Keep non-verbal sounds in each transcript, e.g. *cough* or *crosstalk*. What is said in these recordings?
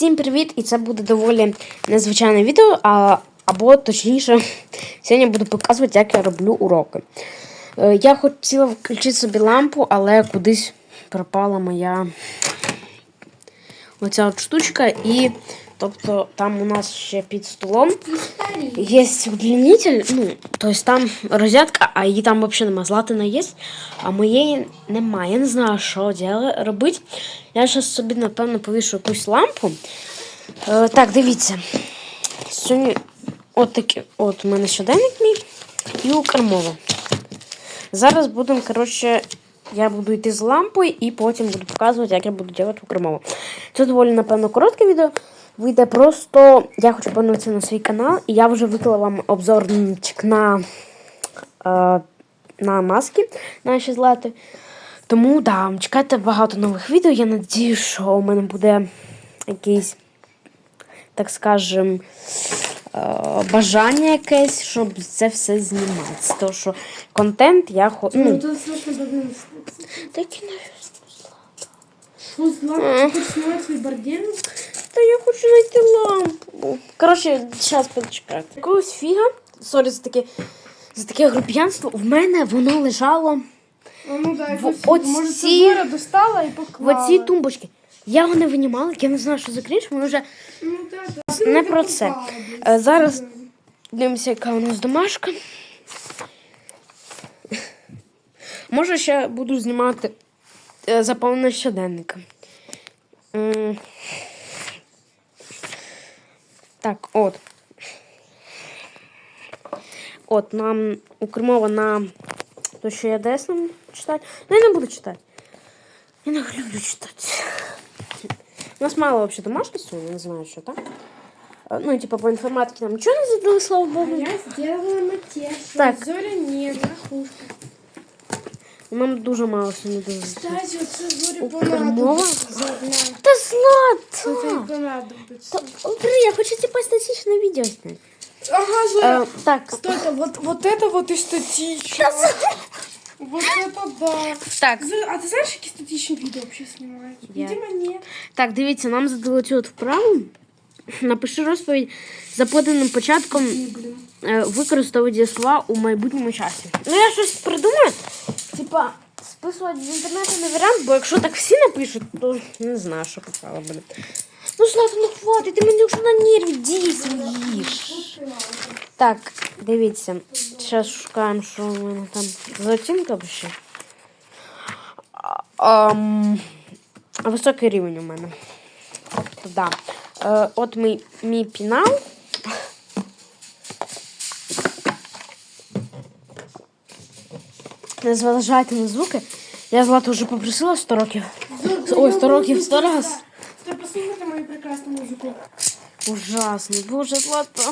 Всім привіт! І це буде доволі незвичайне відео, а, або точніше, *laughs* сьогодні буду показувати, як я роблю уроки. Е, Я хотіла включити собі лампу, але кудись пропала моя оця от штучка. І тобто там у нас ще під столом є удлінитель, ну, тобто там розетка, а її там взагалі немає. Златина є, а моєї немає. Я не знаю, що робити. Я зараз собі, напевно, повішу якусь лампу. Е, так, дивіться. Сьогодні от такі, от у мене щоденник мій і укрмова. Зараз будемо, коротше, я буду йти з лампою і потім буду показувати, як я буду робити укрмову. Це доволі, напевно, коротке відео. Вийде просто. Я хочу повернутися на свій канал, і я вже виклала вам обзорчик на, е, на маски наші злати. Тому да, чекайте багато нових відео. Я надію, що у мене буде якийсь, так скажем, е, бажання якесь, щоб це все знімати. Тому що контент я хочу. Ну, Ну, то слышно бабин такі зла? Бордельник? Та я хочу знайти лампу. Коротше, зараз почекайте. Якогось фіга. Сорі за таке, за таке груб'янство. В мене воно лежало А, ну да, В оці- може, це Зора достала і в поклала. оцій тумбочці. Я його не винімала, я не знаю, що за крінж, воно вже Ну, да, да. не про ти це. Е, Зараз дивимося, яка у нас домашка. Може, ще буду знімати е, заповнення щоденника. М. Так, от. От, нам укрмова на то, що я десь нам читати. Ну, я не буду читати. Я не люблю читати. У нас мало вообще домашки сьогодні, не знаю, що там. Е, Ну, типа, по інформатиці нам нічого не задали, слава А Богу. я сделала матешу. Так. Зоря не, рахушка. Нам дуже мало сьогодні дуже. Кстати, оце Зорі Укрмова? понадобиться заодно. Та Це злата! тобі понадобиться. Та, Бри, я хочу типа статичне відео зняти. Ага, Зоря. Е, так, Стой-то, вот, вот это вот и статично. Вот это да. так, Зо- А ты знаешь, какие статичные видео вообще снимают? Я. Видимо, нет. так, дивіться, нам задали цю от вправу. Напиши розповідь за поданим початком Блин. е, використовуй дієслова у майбутньому часі. Ну, я щось придумаю. Типа, списувати з інтернету не варіант, бо якщо так всі напишуть, то не знаю, що попало буде. Ну, Злата, ну хватить, ти мені вже на нерві дійсно їш. Так, дивіться. Зараз шукаємо, що у мене там за оцінка ще. Ам, високий рівень у мене. Да. Е, от мій, мій пінал. Не зважайте на звуки. Я Злату вже попросила 100 років. Ой, 100 років, 100 раз. Стой, послушайте мою прекрасную музыку. Ужасно. Боже, Злата.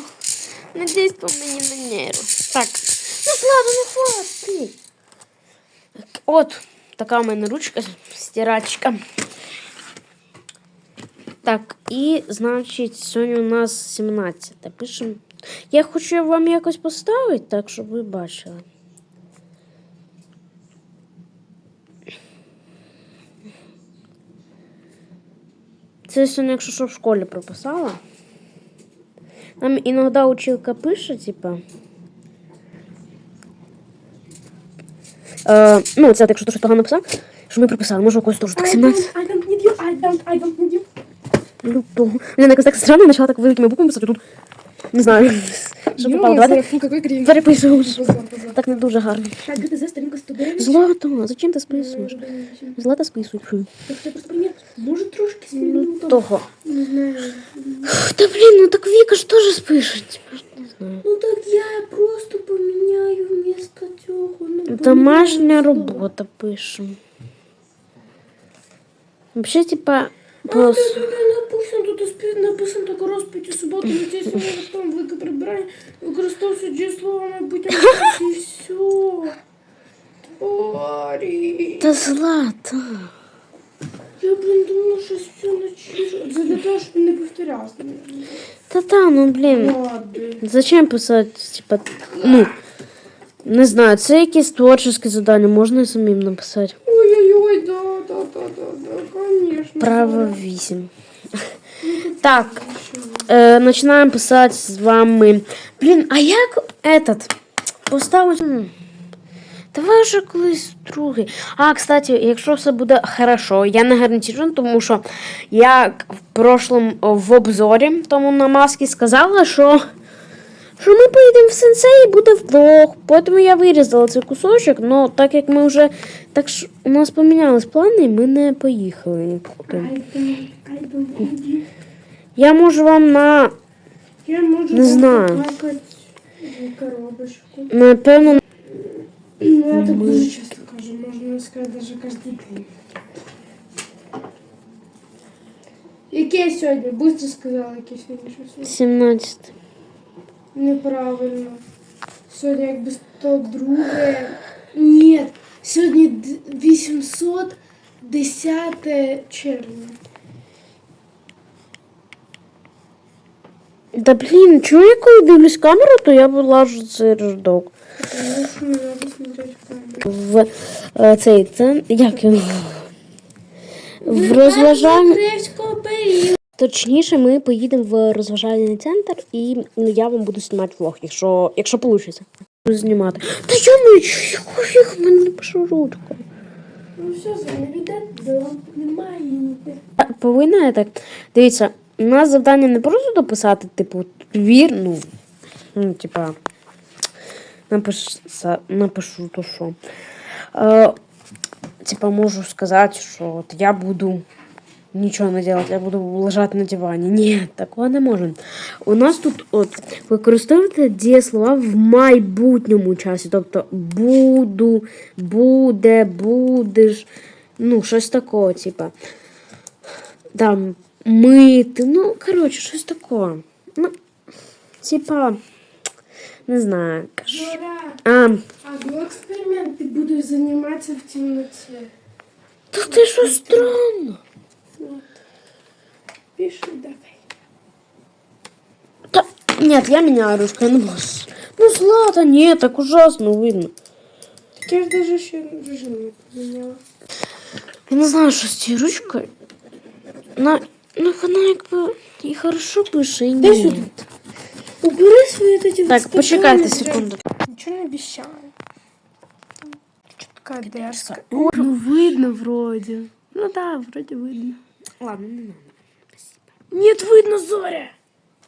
Не действуй мені на нерви. Так. Ну, Злата, ну хватить. От, така у мене ручка, стирачка. Так, і, значить, сьогодні у нас 17. Пишемо. Я хочу вам якось поставити, так, щоб ви бачили. Це сьогодні, якщо що в школі прописала. Нам іноді училка пише, типа. Е, ну, це якщо ти щось погано написав, що ми прописали, може у когось теж так 17. I don't need you, I don't, I don't need you. Лютого. Блін, якось так странно, я почала так великими буквами писати тут. Не знаю. Що попало, давайте позор. Так не дуже гарно. Так, ГТЗ, сторінка 109. Злата, зачем ти списуєш? Злата списуй. Фу. Так, це просто примір. Може трошки змінити? Того. Не знаю. Та блін, ну так Віка ж теж спише. Не знаю. Ну так я просто поміняю вместо цього. Ну, Домашня поміняю слово. робота пишемо. Взагалі, типа, А, просто. да, да, да, написано, тут спі- написано так розпиті суботу, недільство, *laughs* там велике прибирання, використовується дієслово майбутньому *laughs* часі, і все. Тварі. Та Злата. Я, блін, думала, що все начну. Це для того, щоб не повторявся. Та та, ну блін. Ладно. Зачем писати, типа, ну, не знаю, це якісь творчі завдання, можна і самим написати. Ой-ой-ой, да, да, да, да, да, конечно. Право 8. Так, е, починаємо писати з вами. Блін, а як этот? Поставити. Давай вже колись другий. А, кстати, якщо все буде хорошо, я не гарантую, тому що я в прошлом в обзорі тому на маски сказала, що, що ми поїдемо в сенсей і буде влог. Потім я вирізала цей кусочок, але так як ми вже. Так що у нас помінялись плани, і ми не поїхали нікуди. Я можу вам на Я можу Не знаю. коробочку. напевно. Ну, я так дуже часто кажу, можна сказати, даже кожен день. Яке сьогодні? Быстро сказала, яке сьогодні число. 17. Неправильно. Сьогодні якби 102. Ні, сьогодні 810 червня. Да блін, яку я дивлюсь камеру, то я вилажу цей рождок. Не в е, цей це як він? В розважальний. Точніше, ми поїдемо в розважальний центр і ну, я вам буду знімати влог, якщо, якщо вийде. Знімати. Та йому, яку фіг мене пишу ручку. Ну все, дом немає ніде. Повинна я так. Дивіться, у нас завдання не просто дописати, типу, твір, ну, ну типа, напишу, напишу то що. Е, типа, можу сказати, що от я буду нічого не робити, я буду лежати на дивані. Ні, такого не можна. У нас тут от використовуйте дієслова в майбутньому часі. Тобто буду, буде, будеш, ну, щось такого, типа там мити, ну, коротше, щось таке. Ну, типа, не знаю. кажу. Жора, А, а до експеримент ти будеш займатися в темноті. та ти що странно? Пиши давай. Та, нет, я меняю ручку, я не могу. Ну, Злата, нет, так ужасно видно. Так я ж даже ще режим не поміняла. Я не знаю, що з цією ручкою. На, ну, вона якби і хорошо пише, і Дай ні. сюди. Убери свої эти Так, почекайте секунду. Нічого не обіцяю. Чутка дерзка. О, Ну видно вроде. Ну да, вроде видно. Ладно, не надо. Нет, видно, Зоря.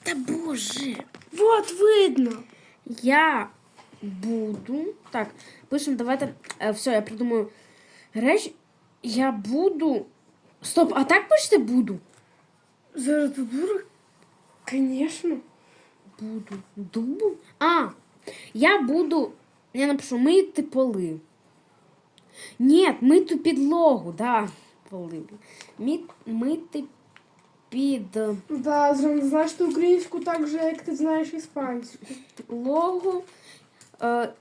Та боже. Вот видно. Я буду. Так, пишемо, давайте. Е, все, я придумаю речі. Я буду. Стоп, а так пишете буду? Зараз ти дура? Конечно. Буду. Дубу? А, я буду. Я напишу мити поли. Ні, мити підлогу, да. Поли. Мі, мити під Да, зром знаєш ти українську так же, як ти знаєш іспанську. логу. Е, А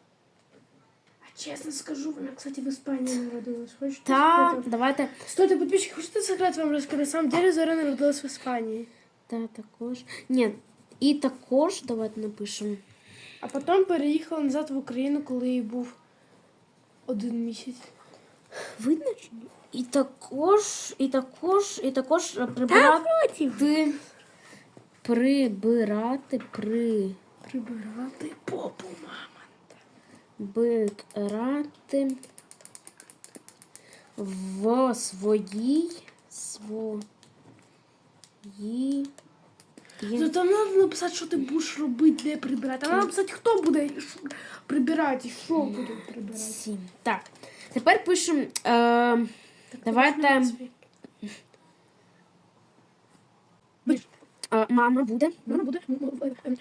чесно скажу, вона, кстати, в Іспанії народилась. Хочете та, секрет? давайте. Стойте, подписчики, хочете секрет вам розказати? На самом деле Зоря народилась в Іспанії. Та також. Ні, і також давайте напишемо. А потім переїхала назад в Україну, коли їй був один місяць. Видно чи ні? І також, і також, і також прибирати. Прибирати, при. Прибирати попу, мама. Бирати в своїй своїй Ну там треба написати, що ти будеш робити, де прибирати. А треба написати, хто буде прибирати і що буде прибирати. сім. Так. Тепер пишемо. Е, давайте. Е, мама буде. Мама буде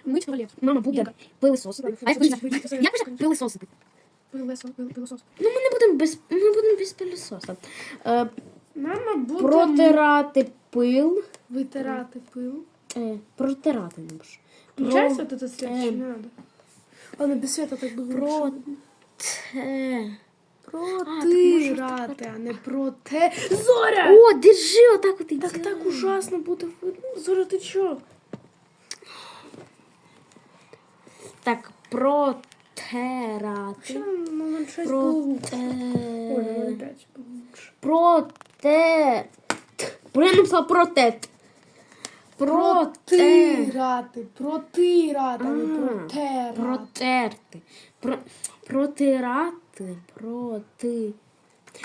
мить туалет. Мама буде пилисосити. А як пише? Як пише пилисосити? Пилесос, пилесос. Ну, ми не будемо без. Ми будемо без пилисоса. Е, Мама буде протирати пил. витирати пил. Е, протирати не можу. Включайся свет, Эм. чи не надо? Ладно, без света так буде Про те. Протирати, а не проте. Зоря! О, держи отак от і Так так ужасно буде видно. Зоря, ти чо? Так, протирати. Ще на 0,6 було лучше. Ой, на Проте. 0,5 було лучше. Я написала протет. Проте. Протирати. Протирати, а не протерати. Протерти. Про... Протирати. Проти.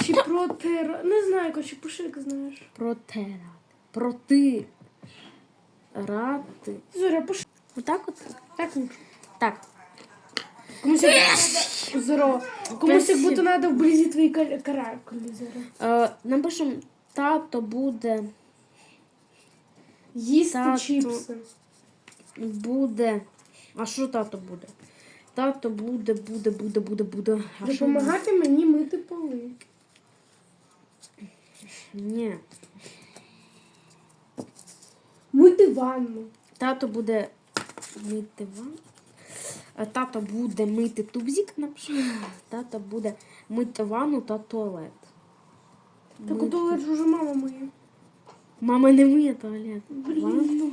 Чи протирати. Не знаю, пиши, як знаєш. Протирати. Проти. Рати. Зоря, пиши. Отак от? Так. Так. Комусь як. Здорово. Комусь як будто надо вблизі твої кар- каракулі, Зора. Е, напишемо, тато буде. Їсти Тато. чіпси. Буде. А що тато буде? Тато буде, буде, буде, буде, буде. А що буде? Допомагати мені мити поли. Ні. Мити ванну. Тато буде мити ванну. Тато буде мити тубзик, напишемо. Тато буде мити ванну та туалет. Так у туалет ж уже мама миє. Мама не миє туалет. Ванну.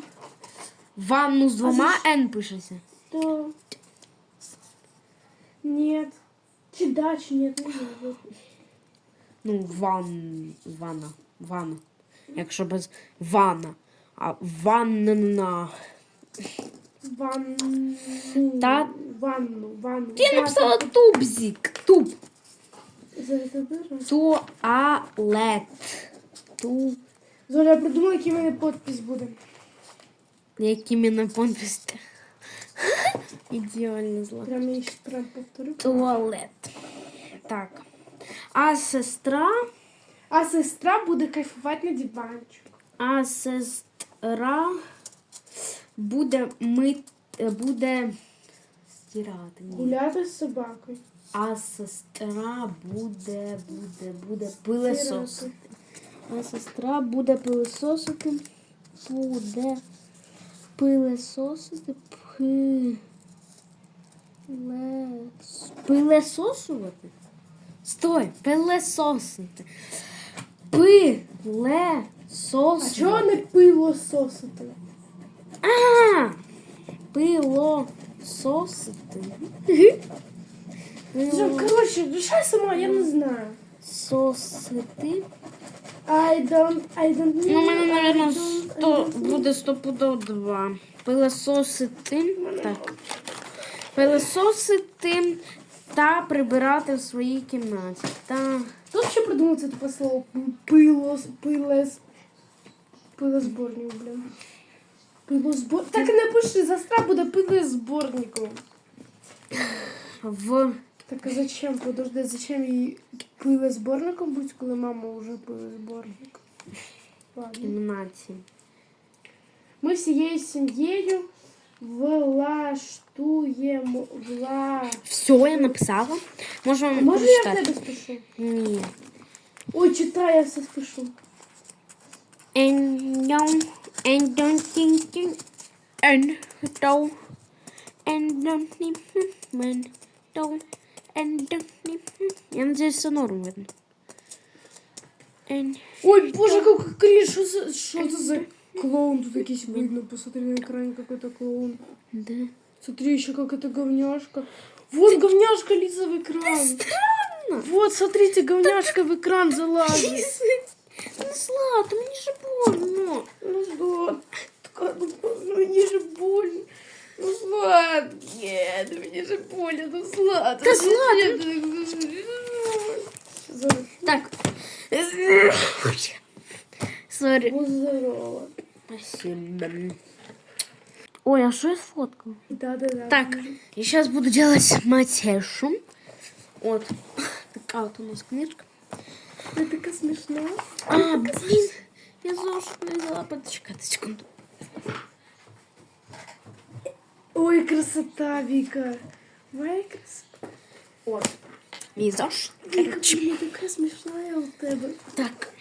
Ванну з двома Н пишеться. Да. Нет. Чи да, чи нет, не знаю. Ну, ван, ванна, ванна. Якщо без ванна. А ванна. Ванну. Та- Ванну, ванну. Я написала тубзик. Туб. Золя, Туалет. Ту. Золя, я придумала, який в мене подпись буде. Які мене подписки. *laughs* Ідеально зла. Прям я ще прям повторю. Туалет. Так. А сестра. А сестра буде кайфувати на диванчику. А сестра буде мити. Буде стирати. Ні. Гуляти з собакою. А сестра буде, буде, буде пилесосити. А сестра буде пилесосити. Буде пилесосити. Пи... Лес... Пилесосувати? Стой, пилесосити. Пилесосити. А чого не пиво сосити? А, пилососити. Що, коротше, душа сама, я не знаю. Пилососити. I don't, I don't know. Ну, у мене, мабуть, сто, буде стопудов два. Пилососити. Так. Пилососити та прибирати в своїй кімнаті. Та Хто ще придумав це тупе слово? Пилос, пилес. Пилозборник, блін. Пилозбор... Так і напиши, сестра буде пилозборником. в Так а зачем? Подожди, зачем їй пилозборником бути, коли мама вже пилозборник? Ладно. кімнаті. Ми всією сім'єю влаштуємо вла... Все, я написала. Можу вам Може я в прочитати? тебе спішу? Ні. Ой, читай, я все спішу. And don't, and don't think you, and don't, and don't need man, don't, Я надеюсь, все норм видно. Ой, боже, как кринж, что за, что это за клоун тут якийсь видно? Посмотри на экране какой-то клоун. да. Смотри, еще как это говняшка. Вот говняшка лезет в экран. Странно. Вот, смотрите, говняшка в экран залазит. Ну, Злата, мені же больно. Ну, ну, мне же больно. Ну, Злат, нет, мне же больно, ну, Злат. Да, Злат, Злат. Так. Сори. Ну, здорово. Спасибо. Ой, а что я сфоткала? Да-да-да. Так, я сейчас буду делать матешу. Вот. Такая вот у нас книжка. Ты такая смешная. А, блин, я зошит не взяла. Почекайте секунду. Ой, красота, Вика. Моя красота. Мій зошит. Вика, блин, така смішна у тебе. Так.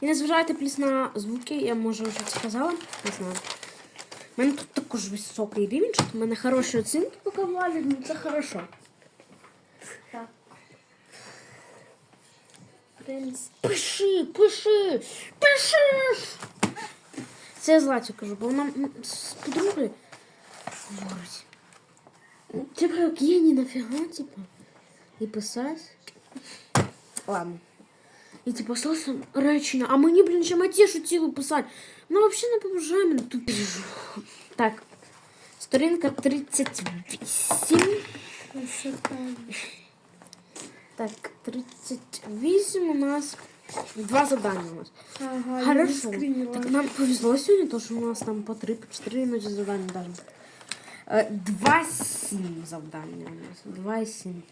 І не зважайте плюс на звуки, я може вже сказала. Не знаю. У мене тут також високий рівень, що в мене хороші оцінки поки валять, ну це хорошо. Так. Пиши, пиши, пиши. Це я Златі кажу, бо вона з подругою говорить. Ну, Типа, як геній нафіга, типа. І писать. Ладно. І типу, слухай речення, а мені, блін, ще матішу цілу писати. Ну, взагалі не побажаю мене тут. Так. Сторінка 38. Ось що там. Так, 38 у нас два задання у нас. Ага, я Хорошо. заскрінила. Так нам повезло сьогодні, то що у нас там по 3, по 4 іноді завдання даже. Е, Два сім завдання у нас. Два і сім.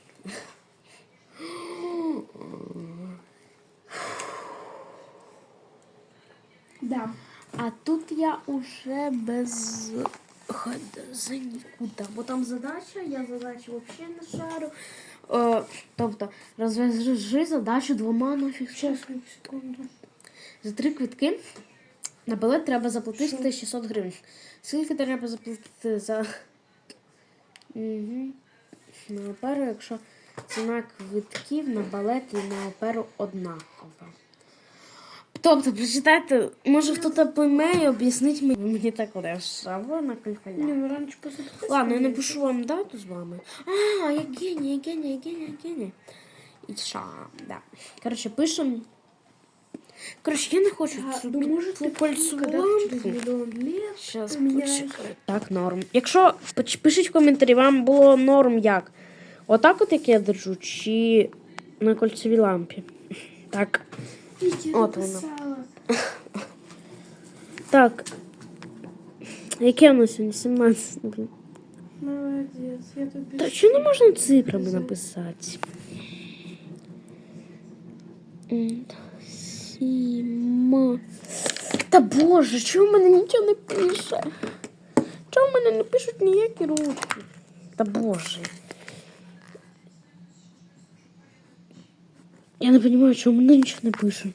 Да. А тут я уже без хода за нікуди. Бо там задача, я задачі взагалі не шарю. Е, тобто, розв'яжи задачу двома нафіг. Секунду. За три квитки на балет треба заплатити 600 гривень. Скільки треба заплатити за. Угу. На оперу, якщо ціна квитків на балет і на оперу однакова. Тобто, прочитайте, може хтось пойме і об'яснить мені, мені так легше, на ну просто Ладно, я напишу вам дату з вами. А, я геній, я геній, я геній, геній. І ша, да. Коротше, пишемо. Коротше, я не хочу А, цю, может, цю кольцеву лампу. Щас почекай. Так, норм. Якщо пишіть в коментарі, вам було норм як? Отак от як я держу, чи на кольцевій лампі? *laughs* Так. Видите, я Вот оно. *laughs* Так. Яке у нас сьогодні? 17. Блін. Молодец, я тут Та чого не можна цифрами написати? Сім. Та боже, чому в мене нічого не пише? Чому в мене не пишуть ніякі ручки? Та боже. Я не розумію, чому мене нічого не пише.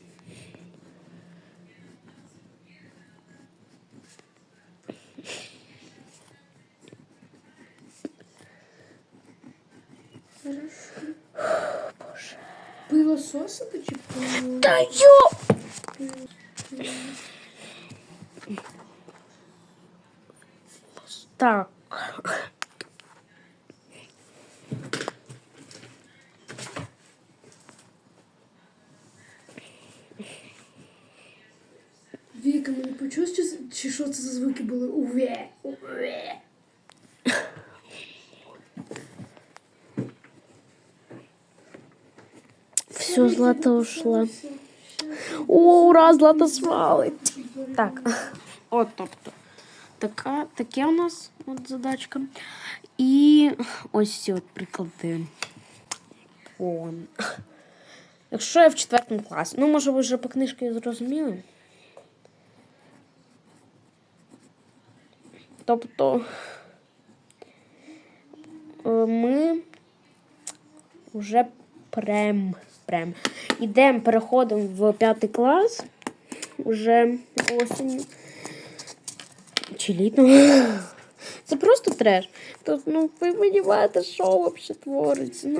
Так. Віка, ми не почули, чи, чи що це за звуки були? Уве, уве. Все, Злата ушла. О, ура, Злата свалить. Так, от тобто. Така, таке у нас от задачка. І ось ці от приклади. Вон. Якщо я в четвертому класі, ну, може, ви вже по книжці зрозуміли. Тобто е, ми вже прям, прям. Ідемо, переходимо в п'ятий клас уже осінню. Чи. *laughs* Це просто треш. Тут, ну, ви розумієте, що взагалі твориться. Ну,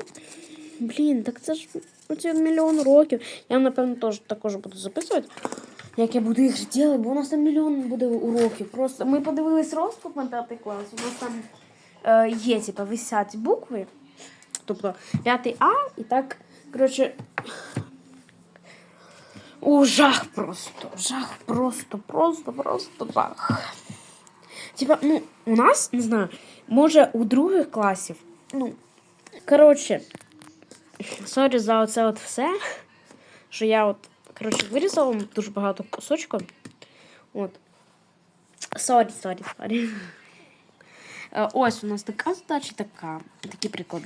блін, так це ж оці мільйон років. Я, напевно, теж також буду записувати, як я буду їх робити, бо у нас там мільйон буде уроків. Просто ми подивились розклад на п'ятий клас. У нас там е, є, типа, висять букви. Тобто п'ятий А і так, коротше. О, жах просто. Жах просто, просто, просто жах. Типа, ну, у нас, не знаю, може у других класів. Ну, коротше, сорі за оце от все. Що я от, коротше, вирізала дуже багато кусочків. От. Сорі, сорі, сорі. Е, Ось у нас така задача, така, такі приклади.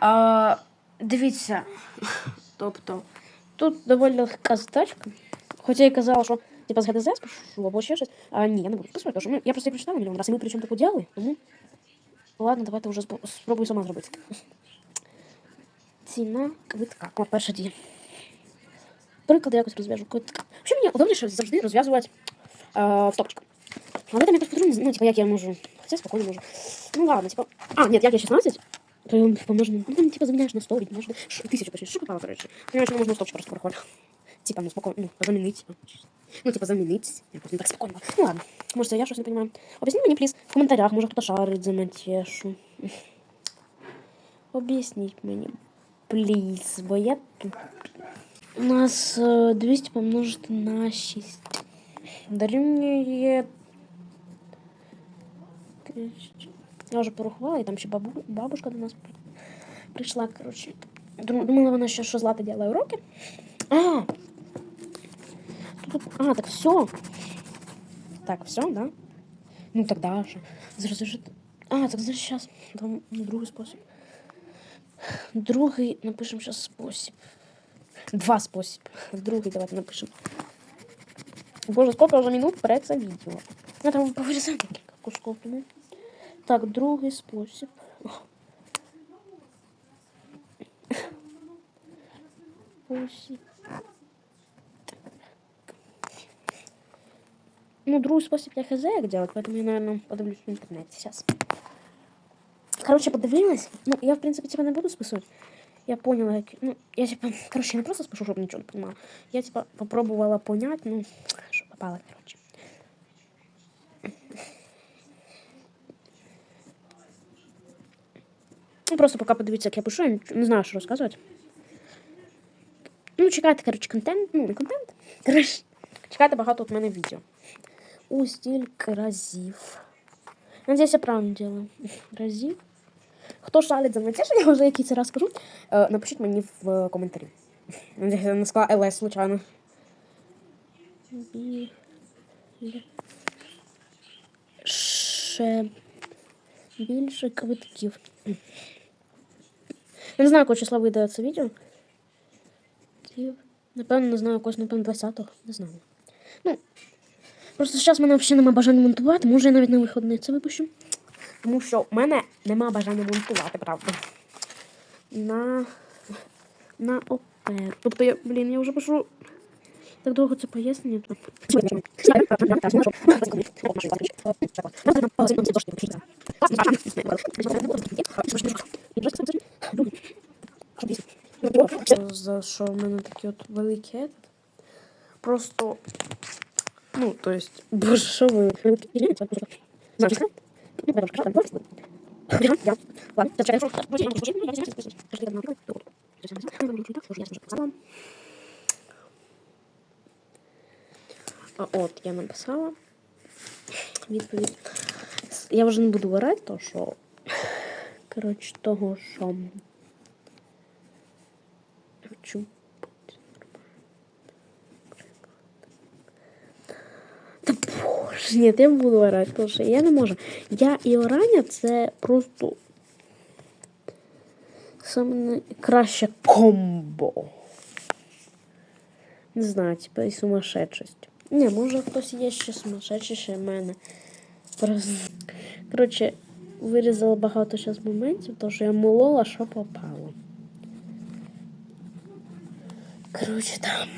А, дивіться, тобто, тут доволі легка задачка. Хоча я казала, що типа з ГДЗ спишу або ще щось. А ні, я не буду списувати, тому що ну, я просто її прочитала мільйон раз, і ми причому таку діяли, тому. Ладно, давайте вже спробую сама зробити. Ціна квитка. О, перша дія. Приклад якось розв'яжу квитка. Що мені удобніше завжди розв'язувати в стопочку. Але там якось потрібно, ну, типа, як я можу. Хоча спокійно можу. Ну ладно, типа. А, нет, як я 16, то я помножу. Ну, там, типа, заміняєш на 100, ведь можна. Тисячу, точніше, що попало, короче. Понимаешь, можна в стопчик просто порахувати. Типа, ну, спокійно, ну, замінити. Ну, типа, замінити. Якось не так спокійно. Ну, ладно. Може, це я щось не розумію. Об'ясни мені, пліз, в коментарях, може, хто шарить за матешу. Об'ясніть мені, пліз, бо я тут. У нас е, 200 помножити на 6. дорівнює. Я вже порахувала, і там ще бабу... бабушка до нас при- прийшла, коротше. Думала вона ще, що Злата діла уроки. А! Тут... А, так все. Так, все, да? Ну так Даша. Зразу А, так значить зараз там другий спосіб. Другий напишемо зараз спосіб. Два спосіб. Другий давайте напишемо. Боже, сколько вже минут вперед це відео. Я там повирізати декілька кусков тому. Так, другий спосіб. Спосіб. Ну, другой спосіб я хз як делать, поэтому я, наверное, подивлюсь в интернете сейчас. Короче, подивилась. Ну, я, в принципе, типа не буду списывать. Я поняла, як... Ну, я, типа, короче, я не просто спишу, щоб нічого не понимала. Я, типа, попробувала понять, ну, що попало, короче. Ну, просто поки подивіться, як я пишу, я не знаю, що розказувати. Ну, чекайте, короче, контент. Ну, не контент. Короче, чекайте багато от мене відео. У стільки разів. Надіюсь, я правильно делаю. Разів. Хто шалить за мною, я вже якийсь раз скажу, е, напишіть мені в коментарі. Надіюсь, я не ЛС, случайно. Бі... Ще квитків. Я не знаю, якого числа вийде це відео. Напевно, не знаю, якогось, напевно, 20-го. Не знаю. Ну, просто зараз в мене взагалі немає бажання монтувати, може я навіть на виходний це випущу. Тому що в мене нема бажання монтувати, правда. На. На опер. Тобто я, блін, я вже пишу. Так довго це пояснення. За що в мене такий от великий. Просто. Ну, то есть, боже, що ви? Знаєш, я. Ладно, я чаю. А От, я написала відповідь. Я вже не буду вирати, то що. Коротше, того, що. Хочу Та боже, ні, я буду орати, тому що я не можу. Я і орання це просто саме найкраще комбо. Не знаю, типа і сумасшедшість. Ні, може хтось є ще сумасшедшіше мене. Просто... Коротше, вирізала багато зараз моментів, тому що я молола, що попало. Коротше, там.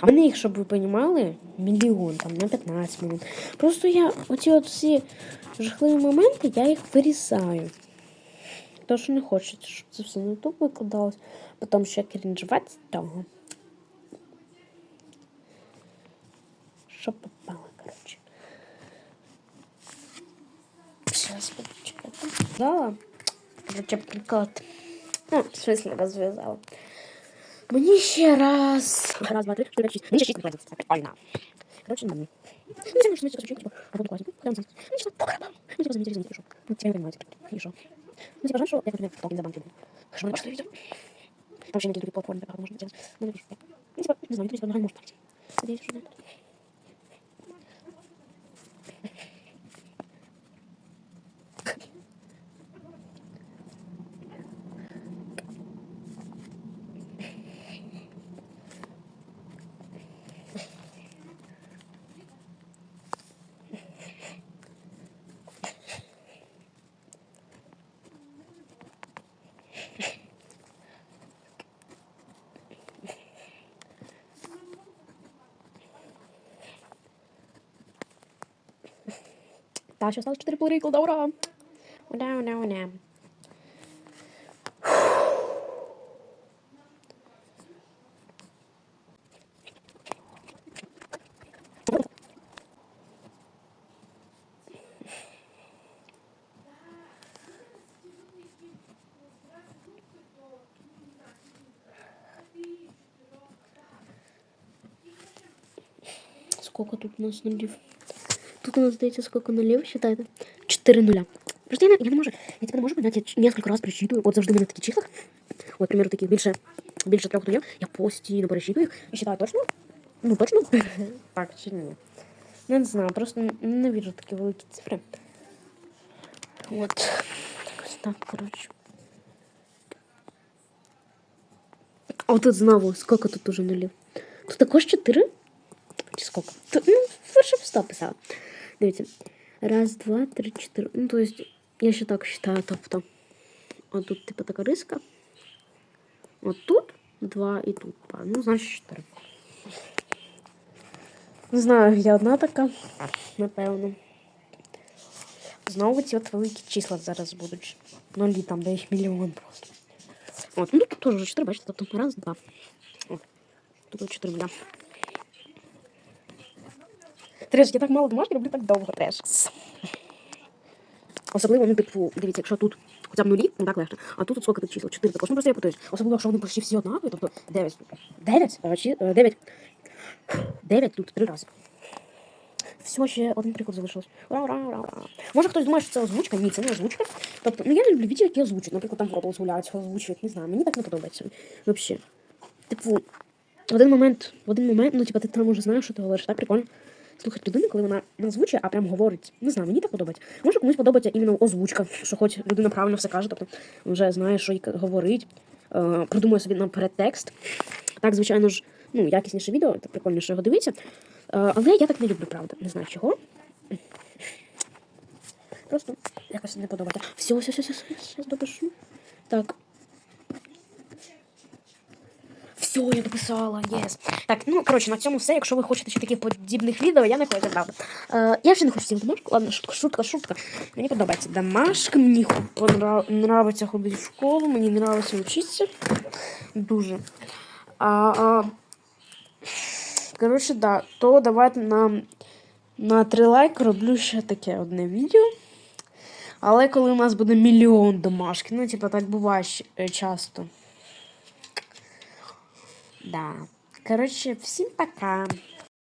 А в них, щоб ви розуміли, мільйон, там, на 15 минут. Просто я, оці от всі жахливі моменти, я їх вирізаю. Тому що не хочеться, щоб це все на YouTube викладалось. Потім ще крінжувати того. Що попало, коротше. Сейчас, почекайте. Зала. Короче, приклад. Ну, в смысле, розв'язала. Мені ще раз. Раз, два, три, чотири, шість. Мені ще шість прикладів. Це прикольно. Короче, на мені. Ну, це можна сказати, типу, а буду класно. Там зараз. Ну, що, погребам. Ну, типу, замітили, замітили, що. Ну, тебе не понимаете. І що? Ну, типу, що я, тебе в токен забанки. Що, не що відео? Там ще на другій платформі так можна делать. Ну, не пишу. Ну, типа, не знаю, типа, нормально может Надіюсь, що что ще осталось 4 приклади, ура! Ура, ура, ура. Сколько тут у нас нулів? Тут у нас, здається, сколько нулів, считайте? 4 нуля. Просто я не, я не можу, я тебе не можу понять, я несколько раз перечитую, от завжди мене такі числа. От, примеру, такі більше, більше трьох нулів, я постійно перечитую їх і считаю точно. Ну, точно? *laughs* так, чи ні. Не знаю, просто н- ненавиджу такі великі цифри. От. Ось так, коротше. А от тут знову, скільки тут уже нулів? Тут також 4? Чи сколько? Т- Ну, б 100 писала. Дивіться. Раз, два, три, чотири. Ну, то есть, я ще так считаю, тобто. От тут, типу, така риска. От тут два і тут два. Ну, значить, чотири. Не знаю, я одна така, напевно. Знову ці от великі числа зараз будуть. Нулі там, де їх мільйон просто. От, ну тут теж вже чотири, бачите, тобто раз, два. От. Тут от чотири нуля. Треш, я так мало домашки роблю так довго треш. Особливо, ну, типу, дивіться, якщо тут хоча б нулі, ну так легше, а тут от скільки тут чисел? Чотири також. Ну просто я путаюсь. Особливо, якщо вони почти всі однакові, тобто 9. 9? Е, 9. 9 тут три рази. Все, ще один приклад залишилось. Ура, ура, ура, ура. Може хтось думає, що це озвучка? Ні, це не озвучка. Тобто, ну я не люблю відео, які озвучують. Наприклад, там Роблс гуляють, озвучують, не знаю. Мені так не подобається. Взагалі. Типу, в один момент, в один момент, ну, типа, ти там уже знаєш, що ти говориш, так прикольно. Слухати людину, коли вона не озвучує, а прям говорить. Не знаю, мені так подобається. Може комусь подобається іменно озвучка, що хоч людина правильно все каже, тобто вже знає, що їй говорить, е, придумує собі наперед текст. Так, звичайно ж, ну, якісніше відео, так прикольніше його дивитися. Е, але я так не люблю, правда. Не знаю чого. Просто якось не подобається. Все, все, все, все, все, зараз допишу. Так. Все, я дописала, єс. Так, ну коротше, на цьому все. Якщо ви хочете ще таких подібних відео, я не хочу, правда. Е, я вже не хочу цим домашку. Ладно, шутка, шутка, шутка. Мені подобається домашка, мені нравиться ходити в школу, мені нравиться вчитися. Дуже. А, а, коротше, да, то давайте на, на 3 лайки роблю ще таке одне відео. Але коли у нас буде мільйон домашки, ну, типа, так буває е, часто. Да. Коротше, всім пока.